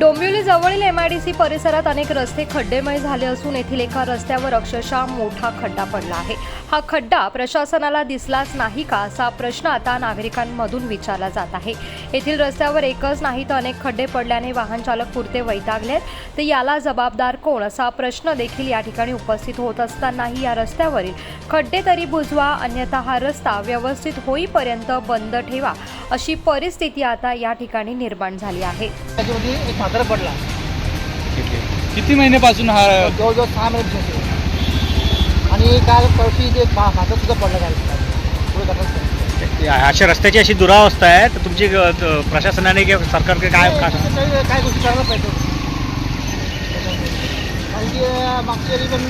डोंबिवली जवळील एमआयडीसी परिसरात अनेक रस्ते खड्डेमय झाले असून येथील एका रस्त्यावर अक्षरशः मोठा खड्डा पडला आहे. हा खड्डा प्रशासनाला दिसलाच नाही का असा प्रश्न आता नागरिकांमधून विचारला जात आहे. येथील रस्त्यावर एकच नाही तर अनेक खड्डे पडल्याने वाहन चालक पुरते वैतागले आहेत. तर याला जबाबदार कोण असा प्रश्न देखील या ठिकाणी उपस्थित होत असतानाही या रस्त्यावरील खड्डे तरी बुजवा अन्यथा हा रस्ता व्यवस्थित होईपर्यंत बंद ठेवा अशी परिस्थिती आता या ठिकाणी निर्माण झाली आहे. म्हातारा पडला. किती? महिन्यापासून हा जवळजवळ सहा महिने होते आणि काल परशी जे म्हातारा सुद्धा पडला पुढे जातात अशा रस्त्याची अशी दुरावस्था आहे. तर तुमची अ, त- प्रशासनाने किंवा सरकारकडे काय काय काय काय गोष्टी करायला पाहिजे. कारण की अं, मागच्या वेळी पण